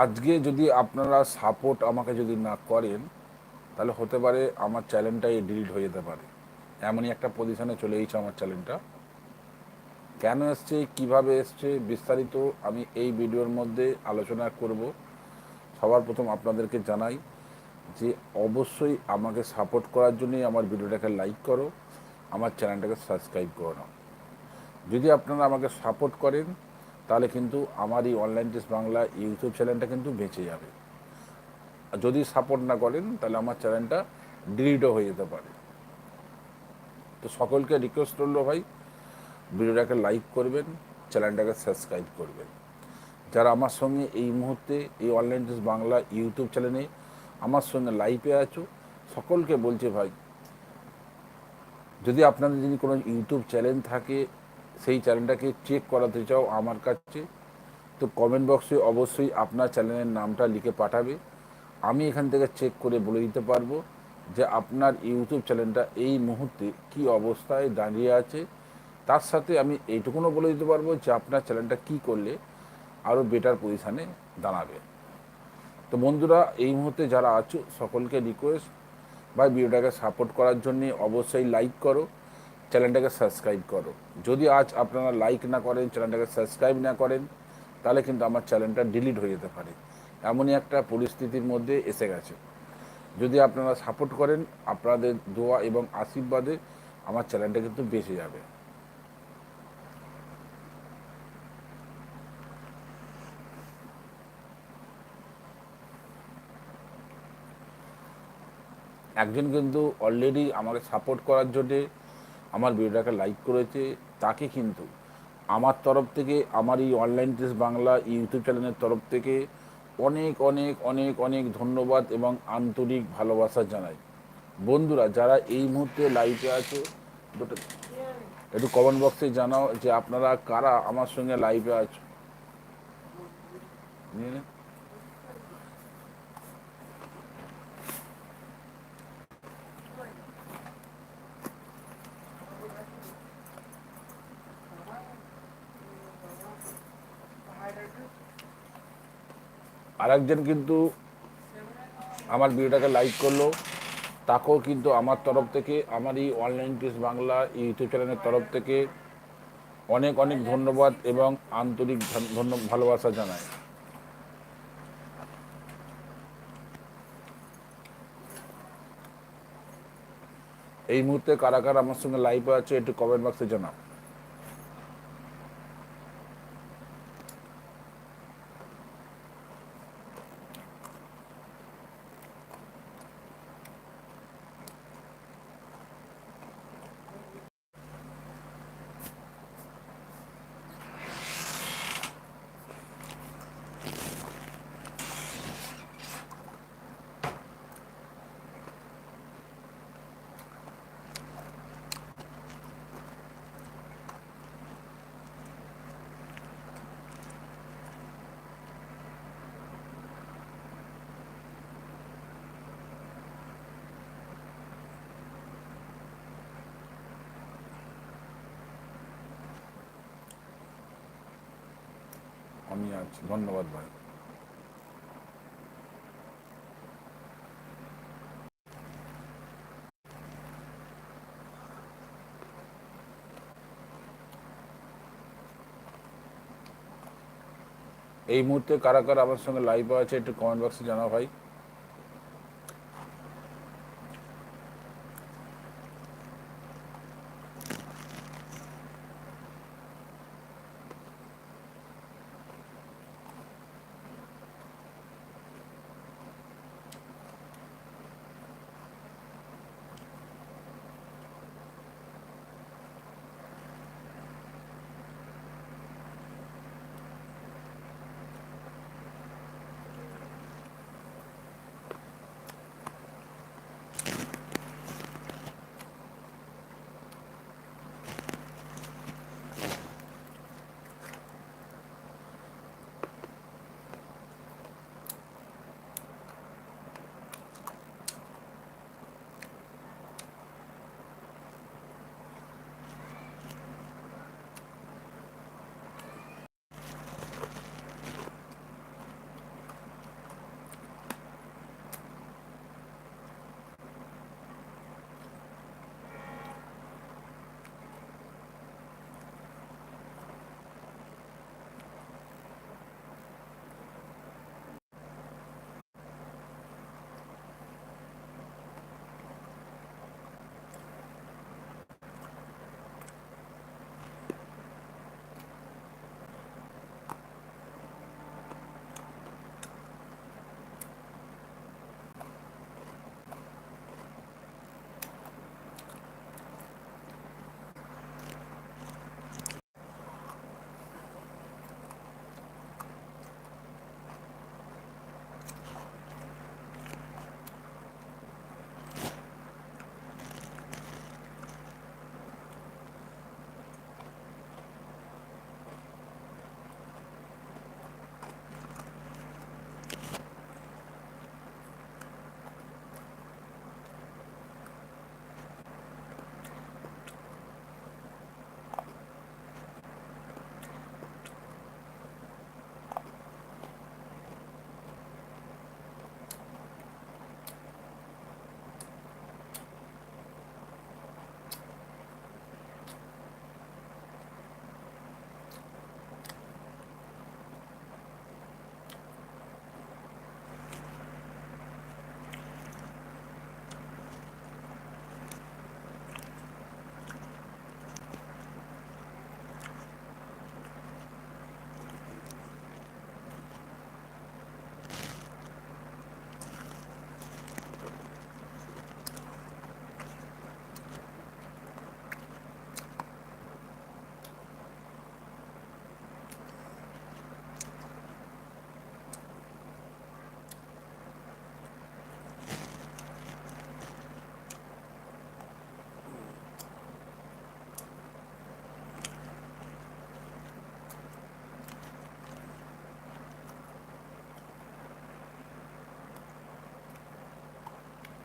আজকে যদি আপনারা সাপোর্ট আমাকে যদি না করেন, তাহলে হতে পারে আমার চ্যানেলটাই ডিলিট হয়ে যেতে পারে। এমনই একটা পজিশনে চলে এসেছে আমার চ্যানেলটা কেন এসছে? কীভাবে এসছে? বিস্তারিত আমি এই ভিডিওর মধ্যে আলোচনা করব। সবার প্রথম আপনাদেরকে জানাই যে অবশ্যই আমাকে সাপোর্ট করার জন্যই আমার ভিডিওটাকে লাইক করো, আমার চ্যানেলটাকে সাবস্ক্রাইব করো যদি আপনারা আমাকে সাপোর্ট করেন তাহলে কিন্তু আমার এই অনলাইন টেস্ট বাংলা ইউটিউব চ্যানেলটা কিন্তু বেঁচে যাবে। আর যদি সাপোর্ট না করেন, তাহলে আমার চ্যানেলটা ডিলিটও হয়ে যেতে পারে। তো সকলকে রিকোয়েস্ট করল ভাই, ভিডিওটাকে লাইক করবেন চ্যানেলটাকে সাবস্ক্রাইব করবেন। যারা আমার সঙ্গে এই মুহূর্তে এই অনলাইন টেস্ট বাংলা ইউটিউব চ্যানেলে আমার সঙ্গে লাইভে আছো, সকলকে বলছে ভাই, যদি আপনাদের যদি কোনো ইউটিউব চ্যানেল থাকে সেই চ্যানেলটাকে চেক করাতে চাও আমার কাছে, তো কমেন্ট বক্সে অবশ্যই আপনার চ্যানেলের নামটা লিখে পাঠাবে। আমি এখান থেকে চেক করে বলে দিতে পারব যে আপনার ইউটিউব চ্যানেলটা এই মুহূর্তে কি অবস্থায় দাঁড়িয়ে আছে। তার সাথে আমি এইটুকুনও বলে দিতে পারব যে আপনার চ্যানেলটা কি করলে আরও বেটার পজিশানে দাঁড়াবে। তো বন্ধুরা, এই মুহূর্তে যারা আছো, সকলকে রিকোয়েস্ট বা ভিডিওটাকে সাপোর্ট করার জন্যে অবশ্যই লাইক করো। চ্যানেলটাকে সাবস্ক্রাইব করো। যদি আজ আপনারা লাইক না করেন, চ্যানেলটাকে সাবস্ক্রাইব না করেন, তাহলে কিন্তু আমার চ্যানেলটা ডিলিট হয়ে যেতে পারে। এমনই একটা পরিস্থিতির মধ্যে এসে গেছে। যদি আপনারা সাপোর্ট করেন, আপনাদের দোয়া এবং আশীর্বাদে আমার চ্যানেলটা কিন্তু বেঁচে যাবে। একজন কিন্তু অলরেডি আমাকে সাপোর্ট করার জন্যে আমার ভিডিওটাকে লাইক করেছে, তাকে কিন্তু আমার তরফ থেকে, আমার এই অনলাইন টেস্ট বাংলা ইউটিউব চ্যানেলের তরফ থেকে অনেক অনেক অনেক অনেক ধন্যবাদ এবং আন্তরিক ভালোবাসা জানাই। বন্ধুরা, যারা এই মুহূর্তে লাইভে আছে একটু কমেন্ট বক্সে জানাও যে আপনারা কারা আমার সঙ্গে লাইভে আছো? নিয়ে আরেকজন কিন্তু আমার ভিডিওটাকে লাইক করল। তাকেও কিন্তু আমার তরফ থেকে, আমার এই অনলাইন টেস্ট বাংলা ইউটিউব চ্যানেলের তরফ থেকে অনেক অনেক ধন্যবাদ এবং আন্তরিক ধন- ধন্য, ভালোবাসা জানায় এই মুহূর্তে কারা কারা আমার সঙ্গে লাইভে আছে, একটু কমেন্ট বক্সে জানাও। আমি আছি ধন্যবাদ ভাই। এই মুহূর্তে কারা কারা আমার সঙ্গে লাইভ আছে একটু কমেন্ট বক্সে জানাও ভাই।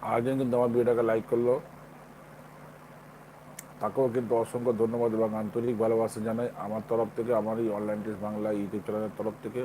আরেকজন কিন্তু আমার ভিডিওটাকে লাইক করল। তাকেও কিন্তু অসংখ্য ধন্যবাদ এবং আন্তরিক ভালোবাসা জানাই। আমার তরফ থেকে, আমার এই অনলাইন টেস্ট বাংলা ইউটিউব চ্যানেলের তরফ থেকে।